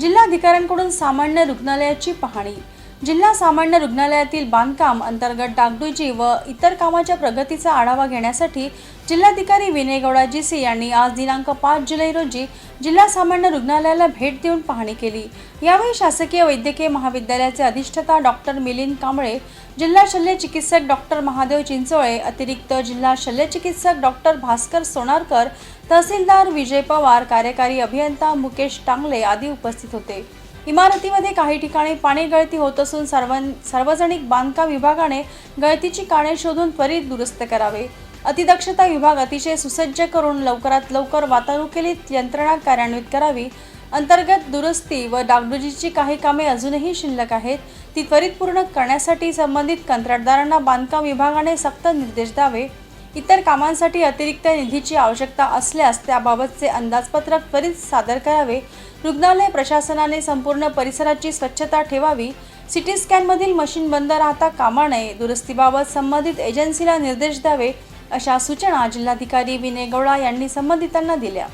जिल्हाधिकाऱ्यांकडून सामान्य रुग्णालयाची पाहणी. जिल्हा सामान्य रुग्णालयातील बांधकाम अंतर्गत डागडुजी व इतर कामाच्या प्रगतीचा आढावा घेण्यासाठी जिल्हाधिकारी विनय गौडा जीसी यांनी आज दिनांक पाच जुलै रोजी जिल्हा सामान्य रुग्णालयाला भेट देऊन पाहणी केली. यावेळी शासकीय वैद्यकीय महाविद्यालयाचे अधिष्ठाता डॉक्टर मिलिंद कांबळे जिल्हा शल्य चिकित्सक डॉक्टर महादेव चिंचोळे अतिरिक्त जिल्हा शल्य चिकित्सक डॉक्टर भास्कर सोनारकर तहसीलदार विजय पवार कार्यकारी अभियंता मुकेश टांगले आदी उपस्थित होते. इमारतीमध्ये काही ठिकाणी पाणी गळती होत असून सर्व सार्वजनिक बांधकाम विभागाने गळतीची कारणे शोधून त्वरित दुरुस्त करावे. अतिदक्षता विभाग अतिशय सुसज्ज करून लवकरात लवकर वातानुकूलित यंत्रणा कार्यान्वित करावी. अंतर्गत दुरुस्ती व डागडुजीची काही कामे अजूनही शिल्लक आहेत. ती त्वरित पूर्ण करण्यासाठी संबंधित कंत्राटदारांना बांधकाम विभागाने सक्त निर्देश द्यावे. इतर कामांसाठी अतिरिक्त निधीची आवश्यकता असल्यास त्याबाबतचे अंदाजपत्रक त्वरित सादर करावे. रुग्णालय प्रशासनाने संपूर्ण परिसराची स्वच्छता ठेवावी. सिटी स्कॅनमधील मशीन बंद राहता कामा नये. दुरुस्तीबाबत संबंधित एजन्सीला निर्देश द्यावे. अशा सूचना जिल्हाधिकारी विनय गौडा यांनी संबंधितांना दिल्या.